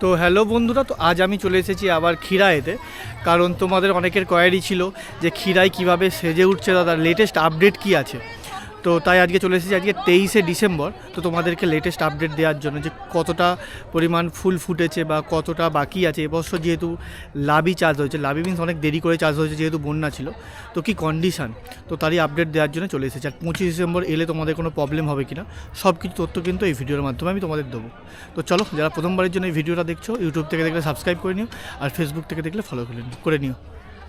তো হ্যালো বন্ধুরা, তো আজ আমি চলে এসেছি আবার খিরায়েতে কারণ তোমাদের অনেকের কোয়ারি ছিল যে খিরায় কীভাবে সেজে উঠছে দাদা লেটেস্ট আপডেট কি আছে? তো তাই আজকে চলে এসেছি আজকে তেইশে ডিসেম্বর। তো তোমাদেরকে লেটেস্ট আপডেট দেওয়ার জন্য যে কতটা পরিমাণ ফুল ফুটেছে বা কতটা বাকি আছে এবছর যেহেতু লাভি চার্জ হয়েছে লাভি মিন্স অনেক দেরি করে চার্জ হয়েছে যেহেতু বন্যা ছিল। তো কি কন্ডিশন তো তারই আপডেট দেওয়ার জন্য চলে এসেছি। আর পঁচিশ ডিসেম্বর এলে তোমাদের কোনো প্রবলেম হবে কি না সব কিছু তথ্য কিন্তু এই ভিডিওর মাধ্যমে আমি তোমাদের দেবো। তো চলো, যারা প্রথমবারের জন্য এই ভিডিওটা দেখছ ইউটিউব থেকে দেখলে সাবস্ক্রাইব করে নিও, আর ফেসবুক থেকে দেখলে ফলো করে নিও করে নিও।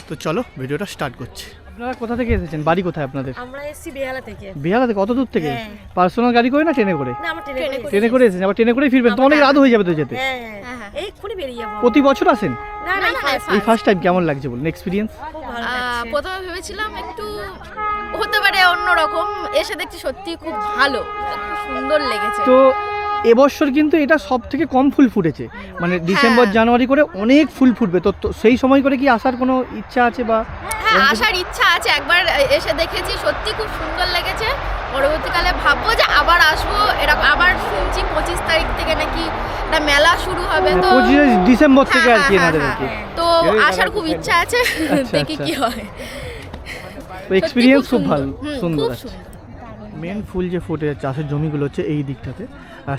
তো চলো ভিডিওটা স্টার্ট করছি। আপনারা কোথা থেকে এসেছেন? বাড়ি কোথায় আপনাদের? আমরা এসেছি বেহালা থেকে। বিহার থেকে? কত দূর থেকে? হ্যাঁ। পার্সোনাল গাড়ি করে না ট্রেনে করে? না আমরা ট্রেনে করে ট্রেনে করে এসেছেন আবার ট্রেনে করেই ফিরবেন তো অনেক রাত হয়ে যাবে তো যেতে। হ্যাঁ হ্যাঁ এক্ষুনি বেরিয়ে যাব। প্রতি বছর আসেন? না না না এই ফার্স্ট টাইম কেমন লাগছে বলুন? এক্সপিরিয়েন্স খুব ভালো আহ, লাগছে। প্রথমে ভেবেছিলাম একটু হতে পারে অন্যরকম। এসে দেখছি সত্যি খুব ভালো খুব সুন্দর লেগেছে। তো এবছর কিন্তু এটা সব থেকে কম ফুল ফুটেছে। মানে ডিসেম্বর হ্যাঁ। জানুয়ারি করে অনেক ফুল ফুটবে। তো সেই সময় করে কি আসার কোনো ইচ্ছা আছে বা হ্যাঁ আসার ইচ্ছা আছে একবার এসে দেখেছি সত্যি খুব সুন্দর লেগেছে। পরবর্তীকালে ভাববো যে আবার আসব এরকম আবার শুনছি পঁচিশ তারিখ থেকে নাকি একটা মেলা শুরু হবে তো পঁচিশে ডিসেম্বর থেকে হ্যাঁ, আর কি এনাদের আর কি। তো আসার খুব ইচ্ছা আছে দেখি আচ্ছা। কি হয়। এক্সপিরিয়েন্স খুব ভালো সুন্দর। মেন ফুল যে ফুটে চাষের জমিগুলো হচ্ছে এই দিকটাতে।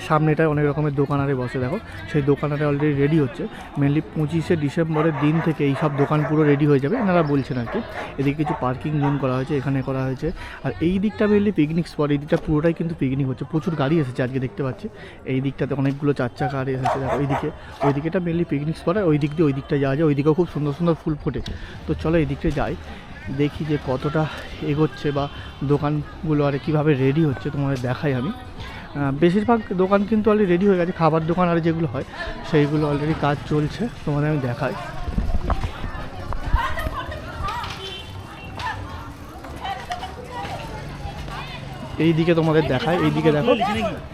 সামনেটায় অনেক রকমের দোকানারে বসে, দেখো। সেই দোকানারে অলরেডি রেডি হচ্ছে। মেনলি পঁচিশে ডিসেম্বরের দিন থেকে এই সব দোকান পুরো রেডি হয়ে যাবে, এনারা বলছেন আর কি। এদিকে কিছু পার্কিং জোন করা হয়েছে, এখানে করা হয়েছে। আর এই দিকটা মেনলি পিকনিক স্পট এই দিকটা পুরোটাই কিন্তু পিকনিক হচ্ছে। প্রচুর গাড়ি এসেছে আজকে দেখতে পাচ্ছি। এই দিকটাতে অনেকগুলো চার চাকা গাড়ি এসেছে, দেখো ওইদিকে ওই দিকেটা মেনলি পিকনিক স্পট আর ওই দিক দিয়ে ওই দিকটা যাওয়া যায়। ওই দিকেও খুব সুন্দর সুন্দর ফুল ফোটে। তো চলো এই দিকটা যাই। দেখি যে কতটা এগোচ্ছে বা দোকানগুলো আর কীভাবে রেডি হচ্ছে, তোমাদের দেখাই আমি। বেশিরভাগ দোকান কিন্তু অলরেডি রেডি হয়ে গেছে খাবার দোকান আর যেগুলো হয় সেইগুলো অলরেডি কাজ চলছে তোমাদের আমি দেখাই। এই দিকে তোমাদের দেখায় এই দিকে দেখো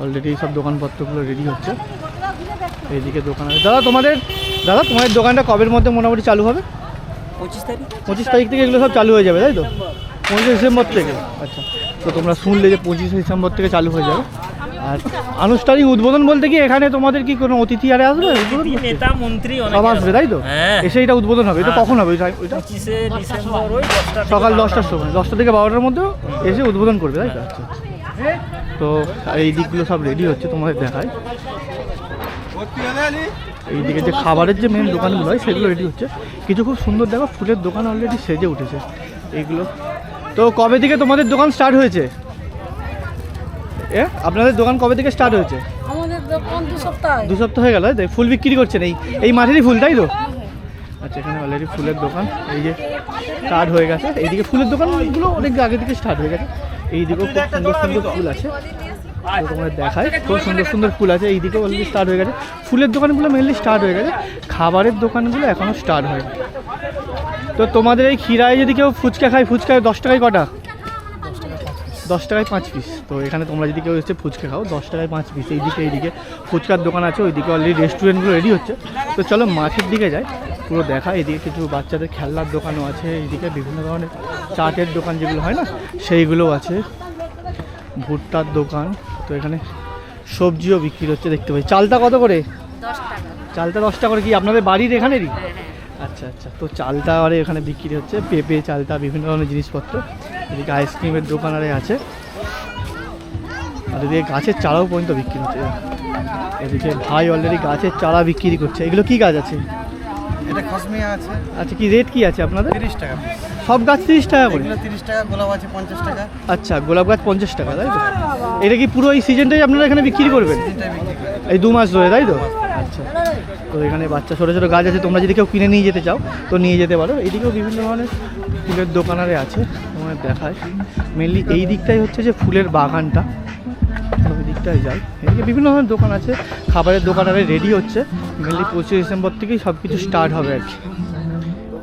অলরেডি সব দোকানপত্রগুলো রেডি হচ্ছে। এইদিকে দোকান আছে। দাদা তোমাদের দাদা তোমাদের দোকানটা কবের মধ্যে মোটামুটি চালু হবে? পঁচিশ তারিখ। পঁচিশ তারিখ থেকে এগুলো সব চালু হয়ে যাবে তাই তো? পঁচিশে ডিসেম্বর থেকে। আচ্ছা তো তোমরা শুনলে যে পঁচিশে ডিসেম্বর থেকে চালু হয়ে যাবে। আর আনুষ্ঠানিক উদ্বোধন বলতে কি এখানে তোমাদের কি কোনো অতিথি আরে আসবে? নেতা মন্ত্রী সব আসবে তাই তো? হ্যাঁ। এসে এটা উদ্বোধন হবে এটা হ্যাঁ। কখন হবে? ওইটা সকাল দশটার সময়। দশটা থেকে বারোটার মধ্যে এসে উদ্বোধন করবে তাই তো? আচ্ছা। তো এই দিকগুলো সব রেডি হচ্ছে তোমাদের দেখায়। এইদিকে যে খাবারের যে মেন দোকানগুলো হয় সেগুলো রেডি হচ্ছে। কিছু খুব সুন্দর দেখো ফুলের দোকান অলরেডি সেজে উঠেছে। এইগুলো তো কবে থেকে তোমাদের দোকান স্টার্ট হয়েছে? এ আপনাদের দোকান কবে থেকে স্টার্ট হয়েছে? আমাদের দোকান দু সপ্তাহ দু সপ্তাহ হয়ে গেল তাই ফুল বিক্রি করছেন এই এই মাঠেরই ফুল তাই তো? আচ্ছা এখানে অলরেডি ফুলের দোকান এই যে স্টার্ট হয়ে গেছে। এইদিকে ফুলের দোকানগুলো অনেক আগে থেকে স্টার্ট হয়ে গেছে। এইদিকেও খুব সুন্দর সুন্দর ফুল আছে। তোমাদের দেখায় খুব সুন্দর সুন্দর ফুল আছে এইদিকেও অলরেডি স্টার্ট হয়ে গেছে। ফুলের দোকানগুলো মেনলি স্টার্ট হয়ে গেছে খাবারের দোকানগুলো এখনও স্টার্ট হয়নি। তো তোমাদের এই ক্ষীরায় যদি কেউ ফুচকা খায় ফুচকায় দশ টাকায় কটা? দশ টাকায় পাঁচ পিস তো এখানে তোমরা যদি কেউ এসে ফুচকা খাও দশ টাকায় পাঁচ পিস এইদিকে এইদিকে। ফুচকার দোকান আছে ওইদিকে অলরেডি রেস্টুরেন্টগুলো রেডি হচ্ছে। তো চলো মাঠের দিকে যাই পুরো দেখা। এদিকে কিছু বাচ্চাদের খেলনার দোকানও আছে এইদিকে বিভিন্ন ধরনের চাটের দোকান যেগুলো হয় না সেইগুলোও আছে। ভুট্টার দোকান তো এখানে সবজিও বিক্রি হচ্ছে দেখতে পাই। চালটা কত করে? চালটা দশ টাকা করে কি আপনাদের বাড়ির এখানেরই? আচ্ছা আচ্ছা। তো চালটা আরে এখানে বিক্রি হচ্ছে পেঁপে চালটা বিভিন্ন ধরনের জিনিসপত্র। এদিকে আইসক্রিমের দোকান আরে আছে। আর এদিকে গাছের চারাও পর্যন্ত বিক্রি হচ্ছে। এদিকে ভাই অলরেডি গাছের চারা বিক্রি করছে। এগুলো কি গাছ আছে? এটা খসমিয়া আছে। আচ্ছা কি রেট কি আছে আপনাদের? তিরিশ টাকা সব গাছ তিরিশ টাকা করে? তিরিশ টাকা গোলাপ আছে পঞ্চাশ টাকা। আচ্ছা গোলাপ গাছ পঞ্চাশ টাকা তাই তো? এটা কি পুরো এই সিজনটাই আপনারা এখানে বিক্রি করবেন। এই দু মাস ধরে তাই তো? আচ্ছা। তো এখানে বাচ্চা, ছোটো ছোটো গাছ আছে, তোমরা যদি কেউ কিনে নিয়ে যেতে চাও, তো নিয়ে যেতে পারো। এইদিকেও বিভিন্ন ধরনের ফুলের দোকানারে আছে তোমার দেখায়। মেনলি এই দিকটাই হচ্ছে যে ফুলের বাগানটা। ওই দিকটায় যাই। এদিকে বিভিন্ন ধরনের দোকান আছে, খাবারের দোকানারে রেডি হচ্ছে। মেনলি পঁচিশে ডিসেম্বর থেকেই সব কিছু স্টার্ট হবে আর কি।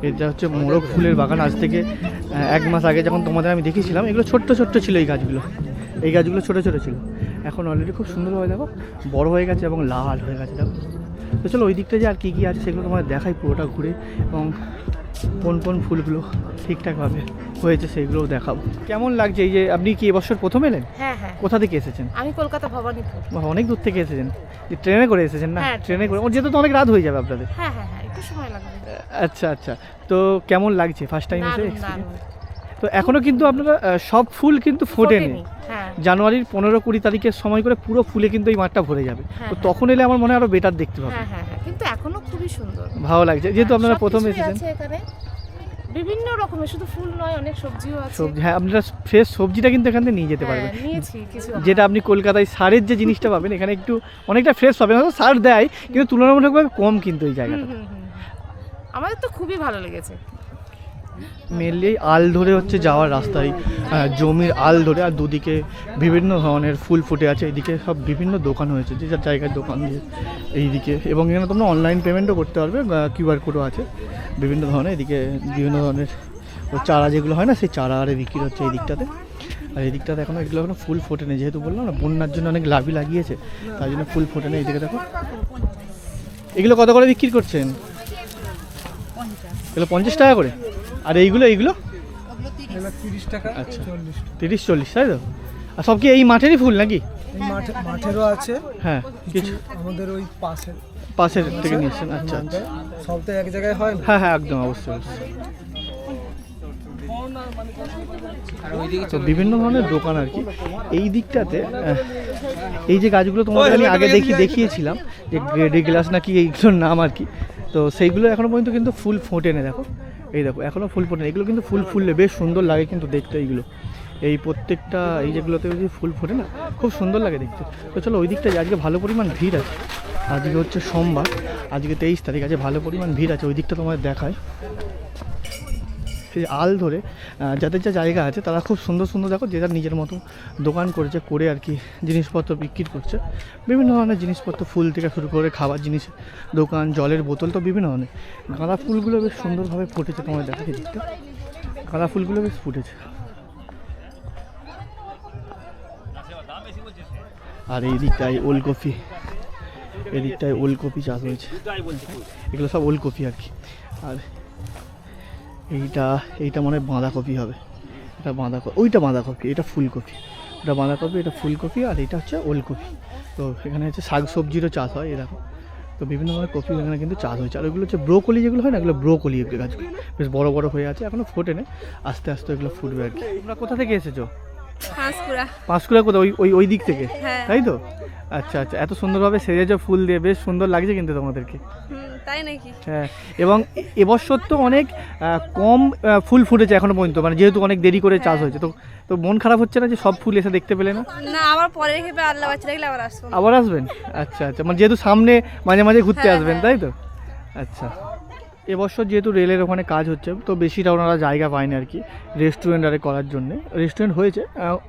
এটা হচ্ছে মোরগ ফুলের বাগান। আজ থেকে এক মাস আগে যখন তোমাদের আমি দেখেছিলাম এগুলো ছোট্ট ছোট্ট ছিল এই গাছগুলো। এই গাছগুলো ছোটো ছোটো ছিল। এখন অলরেডি খুব সুন্দরভাবে দেখো। বড় হয়ে গেছে এবং লাল হয়ে গেছে, দেখো। তো চলো ওই দিকটা যে আর কী কী আছে সেগুলো তোমাদের দেখাই পুরোটা ঘুরে এবং কোন কোন ফুলগুলো ঠিকঠাকভাবে হয়েছে সেইগুলোও দেখাবো। কেমন লাগছে এই যে আপনি কি এবছর প্রথম এলেন? হ্যাঁ হ্যাঁ। কোথা থেকে এসেছেন? আমি কলকাতা ভবানীপুর। বাহ, অনেক দূর থেকে এসেছেন। ট্রেনে করে এসেছেন না? হ্যাঁ, ট্রেনে করে ওর যেতে তো অনেক রাত হয়ে যাবে আপনাদের। হ্যাঁ হ্যাঁ হ্যাঁ একটু সময় লাগবে। আচ্ছা আচ্ছা। তো কেমন লাগছে ফার্স্ট টাইম এসে দারুণ। দারুণ তো এখনও কিন্তু আপনারা সব ফুল কিন্তু ফোটেনি। হ্যাঁ। জানুয়ারির পনেরো কুড়ি তারিখের সময় করে পুরো ফুলে কিন্তু এই মাঠটা ভরে যাবে। হ্যাঁ, তো হ্যাঁ। তখন এলে আমার মনে হয় আরও বেটার দেখতে পাবে। কিন্তু এখনও খুবই সুন্দর। ভালো লাগছে। যেহেতু আপনারা প্রথম এসেছেন। বিভিন্ন রকমের শুধু ফুল নয় অনেক সবজিও আছে। সবজি হ্যাঁ আপনারা ফ্রেশ সবজিটা কিন্তু এখান থেকে নিয়ে যেতে পারবেন। নিয়েছি কিছু যেটা আপনি কলকাতায় সারের যে জিনিসটা পাবেন এখানে একটু অনেকটা ফ্রেশ পাবেন। সার দেয় কিন্তু তুলনামূলকভাবে কম কিন্তু এই জায়গাটা। আমাদের তো খুবই ভালো লেগেছে। মেনলি আল ধরে হচ্ছে যাওয়ার রাস্তায় জমির আল ধরে আর দুদিকে বিভিন্ন ধরনের ফুল ফুটে আছে, এদিকে সব বিভিন্ন দোকান হয়েছে, যে যার জায়গায় দোকান দিয়ে এইদিকে। এবং এখানে তোমরা অনলাইন পেমেন্টও করতে পারবে কিউআর কোডও আছে, বিভিন্ন ধরনের, এদিকে বিভিন্ন ধরনের চারা যেগুলো হয় না, সেই চারা আরে বিক্রি হচ্ছে এই দিকটাতে। আর এই দিকটাতে এখনও এগুলো এখনও ফুল ফোটেনি যেহেতু বললাম না, বন্যার জন্য অনেক লাভই লাগিয়েছে, তার জন্য ফুল ফোটেনি এইদিকে দেখো। এগুলো কত করে বিক্রি করছেন? এগুলো পঞ্চাশ টাকা করে? আর এইগুলো এইগুলো? তিরিশ। টাকা আচ্ছা। চল্লিশ তিরিশ চল্লিশ তাই তো? আর সব কি এই মাঠেরই ফুল নাকি? মাঠেরও আছে। হ্যাঁ কিছু আমাদের ওই পাশে পাশের থেকে নিয়েছেন আচ্ছা আচ্ছা। সব তো এক জায়গায় হয় হ্যাঁ হ্যাঁ একদম অবশ্যই অবশ্যই। তো বিভিন্ন ধরনের দোকান আর কি। এই দিকটাতে এই যে গাছগুলো তোমাদের আমি আগে দেখি। দেখিয়েছিলাম যে গ্রেডি গ্লাস নাকি এইগুলোর নাম আর কি। তো সেইগুলো এখনও পর্যন্ত কিন্তু ফুল ফোটেনি দেখো। এই দেখো এখনও ফুল ফোটেনি। এগুলো কিন্তু ফুল ফুললে, বেশ সুন্দর লাগে কিন্তু দেখতে এইগুলো। এই প্রত্যেকটা, এই যেগুলোতে যদি ফুল ফোটে না, খুব সুন্দর লাগে দেখতে। তো চলো ওই দিকটা আজকে ভালো পরিমাণ ভিড় আছে। আজকে হচ্ছে সোমবার, আজকে তেইশ তারিখ আছে ভালো পরিমাণ ভিড় আছে। ওই দিকটা তোমাদের দেখায়। সেই আল ধরে যাদের যা জায়গা আছে তারা খুব সুন্দর সুন্দর, দেখো যে যার নিজের মতো দোকান করেছে, করে আর কি জিনিসপত্র বিক্রি করছে। বিভিন্ন ধরনের জিনিসপত্র, ফুল থেকে শুরু করে খাবার জিনিস, দোকান, জলের বোতল, তো বিভিন্ন ধরনের। গাঁদা ফুলগুলো বেশ সুন্দরভাবে ফুটেছে তোমার দেখা দিকটা। গাঁদা ফুলগুলো বেশ ফুটেছে। আর এই দিকটায় ওলকপি, এই দিকটায় ওলকপি চাষ হয়েছে। এগুলো সব ওলকপি আর কি। আর এইটা এইটা মনে বাঁধাকপি হবে। এটা বাঁধাকপি, ওইটা বাঁধাকপি, এটা ফুলকপি। এটা বাঁধাকপি, এটা ফুলকপি আর এটা হচ্ছে ওলকপি। তো এখানে হচ্ছে শাক সবজিরও চাষ হয় এরকম তো বিভিন্ন ধরনের কপি এখানে কিন্তু চাষ হয়েছে। আর ওইগুলো হচ্ছে ব্রোকলি যেগুলো হয় না, এগুলো ব্রোকলি গাছগুলো। বেশ বড় বড় হয়ে আছে এখনও ফোটে না আস্তে আস্তে এগুলো ফুটবে আর কি। তোমরা কোথা থেকে এসেছ? হাঁসকুড়া পাঁশকুড়া কোথাও ওই ওই ওই দিক থেকে? হ্যাঁ। তাই তো? আচ্ছা আচ্ছা। এত সুন্দরভাবে সেজেছো ফুল দিয়ে। বেশ সুন্দর লাগছে কিন্তু তোমাদেরকে। তাই নাকি? হ্যাঁ। এবং এবছর তো অনেক কম ফুল ফুটেছে এখনও পর্যন্ত। মানে যেহেতু অনেক দেরি করে চাষ হয়েছে। তো তো মন খারাপ হচ্ছে না যে সব ফুল এসে দেখতে পেলে না? না আবার পরে রেখে আল্লাহ বাচ্চা রাখলে আবার আসব। আবার আসবেন? আচ্ছা আচ্ছা। মানে যেহেতু সামনে মাঝে মাঝে ঘুরতে হ্যাঁ, আসবেন তাই তো? আচ্ছা। এবছর যেহেতু রেলের ওখানে কাজ হচ্ছে, তো বেশিটা ওনারা জায়গা পায়নি আর কি রেস্টুরেন্ট আরে করার জন্য। রেস্টুরেন্ট হয়েছে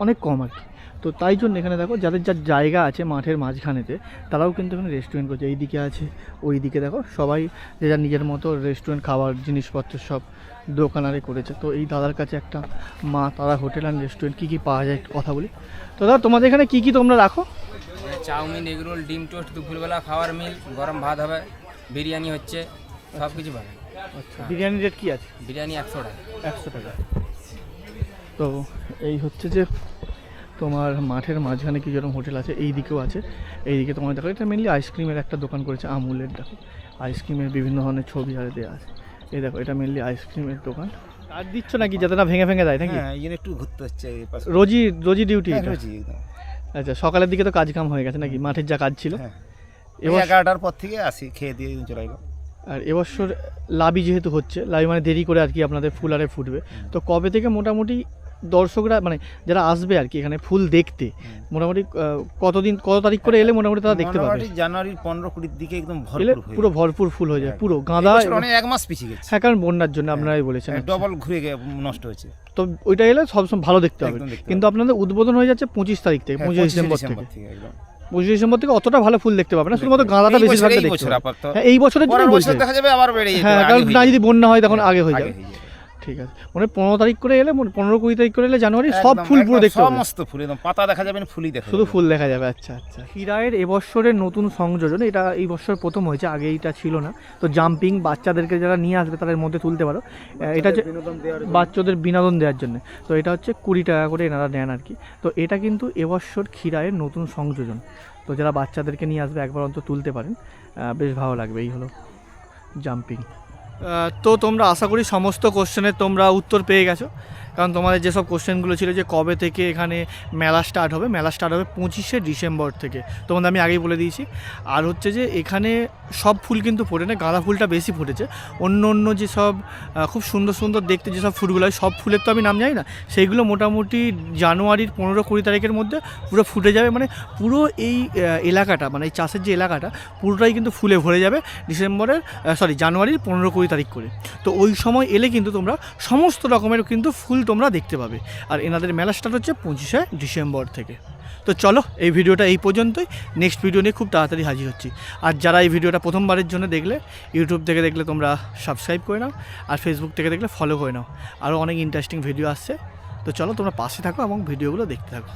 অনেক কম আর কি। তো তাই জন্য এখানে দেখো, যাদের যার জায়গা আছে মাঠের মাঝখানেতে, তারাও কিন্তু এখানে রেস্টুরেন্ট করছে। এই দিকে আছে ওই দিকে দেখো, সবাই যে যার নিজের মতো রেস্টুরেন্ট খাবার, জিনিসপত্র সব দোকানারে করেছে। তো এই দাদার কাছে একটা মা, তারা হোটেল অ্যান্ড রেস্টুরেন্ট কী কী পাওয়া যায় কথা বলি। তো দাদা, তোমাদের এখানে কী কী তোমরা রাখো? চাউমিন, এগরোল, ডিম টোস্ট, দুপুরবেলা খাওয়ার মিল, গরম ভাত হবে, বিরিয়ানি হচ্ছে। সব কিছু পাবে আচ্ছা বিরিয়ানি রেট কী আছে? বিরিয়ানি একশো টাকা। একশো টাকা। তো এই হচ্ছে যে তোমার মাঠের মাঝখানে কি যেরকম হোটেল আছে এই দিকেও আছে। এই দিকে তোমার দেখো এটা মেনলি আইসক্রিমের একটা দোকান করেছে আমুলের দেখো। আইসক্রিমের বিভিন্ন ধরনের ছবি আর দেওয়া আছে। এই দেখো এটা মেনলি আইসক্রিমের দোকান। আর দিচ্ছ নাকি যাতে না ভেঙে ভেঙে দেয় নাকি? হ্যাঁ এই একটু ঘুরতে হচ্ছে এই পাশে। রোজই রোজই ডিউটি হ্যাঁ, রোজই আচ্ছা সকালের দিকে তো কাজ কাম হয়ে গেছে নাকি? মাঠের যা কাজ ছিল? হ্যাঁ। এবার এগারোটার পর থেকে আসি খেয়ে দিয়ে চলে আসব। আর এবছর লাভই যেহেতু হচ্ছে লাভি মানে দেরি করে আর কি আপনাদের ফুল আরে ফুটবে। তো কবে থেকে মোটামুটি দর্শকরা মানে যারা আসবে আর কি এখানে ফুল দেখতে মোটামুটি কতদিন কত তারিখ করে এলে মোটামুটি তারা দেখতে পাবে? জানুয়ারির পনেরো কুড়ির দিকে একদম ভরপুর পুরো ভরপুর ফুল হয়ে যায় হ্যাঁ। পুরো গাঁদা এক মাস পিছিয়ে গেছে। হ্যাঁ কারণ বন্যার জন্য আপনারাই বলেছেন। ডবল ঘুরে গিয়ে নষ্ট হয়েছে। তো ওইটা এলে সবসময় ভালো দেখতে হবে। কিন্তু আপনাদের উদ্বোধন হয়ে যাচ্ছে পঁচিশ তারিখ থেকে হ্যাঁ, পঁচিশ 25 ডিসেম্বর থেকে। পঁচিশ ডিসেম্বর থেকে অতটা ভালো ফুল দেখতে পাবে না শুধুমাত্র গাঁদাটা এই বেশিরভাগ দেখতে পাবে। হ্যাঁ এই বছরের জন্য বলছে। দেখা যাবে আবার বেড়ে হ্যাঁ কারণ না যদি বন্যা হয় তখন হ্যাঁ, আগে হয়ে হয়ে যাবে। ঠিক আছে। মানে পনেরো তারিখ করে এলে মানে পনেরো কুড়ি তারিখ করে এলে জানুয়ারি সব ফুল পুরো দেখতে সমস্ত ফুল একদম পাতা দেখা যাবে না ফুলই দেখা শুধু ফুল দেখা যাবে আচ্ছা আচ্ছা। হীরায়ের এবছরের নতুন সংযোজন এটা এই বছর প্রথম হয়েছে আগে এটা ছিল না। তো জাম্পিং বাচ্চাদেরকে যারা নিয়ে আসবে তাদের মধ্যে তুলতে পারো। এটা হচ্ছে বাচ্চাদের বিনোদন দেওয়ার জন্য। তো এটা হচ্ছে কুড়ি টাকা করে এনারা নেন আর কি। তো এটা কিন্তু এবছর ক্ষীরায়ের নতুন সংযোজন। তো যারা বাচ্চাদেরকে নিয়ে আসবে একবার অন্তত তুলতে পারেন। বেশ ভালো লাগবে এই হলো জাম্পিং তো তোমরা আশা করি সমস্ত কোশ্চেনের তোমরা উত্তর পেয়ে গেছো। কারণ তোমাদের যেসব কোশ্চেনগুলো ছিল যে কবে থেকে এখানে মেলা স্টার্ট হবে, মেলা স্টার্ট হবে পঁচিশে ডিসেম্বর থেকে। তোমাদের আমি আগেই বলে দিয়েছি। আর হচ্ছে যে এখানে সব ফুল কিন্তু ফোটে না, গাঁদা ফুলটা বেশি ফুটেছে। অন্য অন্য যেসব খুব সুন্দর সুন্দর দেখতে যেসব ফুলগুলো হয়, সব ফুলের তো আমি নাম জানি না, সেইগুলো মোটামুটি জানুয়ারির পনেরো কুড়ি তারিখের মধ্যে পুরো ফুটে যাবে। মানে পুরো এই এলাকাটা মানে এই চাষের যে এলাকাটা, পুরোটাই কিন্তু ফুলে ভরে যাবে। ডিসেম্বরের সরি জানুয়ারির পনেরো কুড়ি তারিখ করে। তো ওই সময় এলে কিন্তু তোমরা সমস্ত রকমের কিন্তু ফুল তোমরা দেখতে পাবে। আর এনাদের মেলা স্টার্ট হচ্ছে পঁচিশে ডিসেম্বর থেকে। তো চলো, এই ভিডিওটা এই পর্যন্তই। নেক্সট ভিডিও নিয়ে খুব তাড়াতাড়ি হাজির হচ্ছি। আর যারা এই ভিডিওটা প্রথমবারের জন্য দেখলে ইউটিউব থেকে দেখলে তোমরা সাবস্ক্রাইব করে নাও, আর ফেসবুক থেকে দেখলে ফলো করে নাও। আরও অনেক ইন্টারেস্টিং ভিডিও আসছে। তো চলো, তোমরা পাশে থাকো এবং ভিডিওগুলো দেখতে থাকো।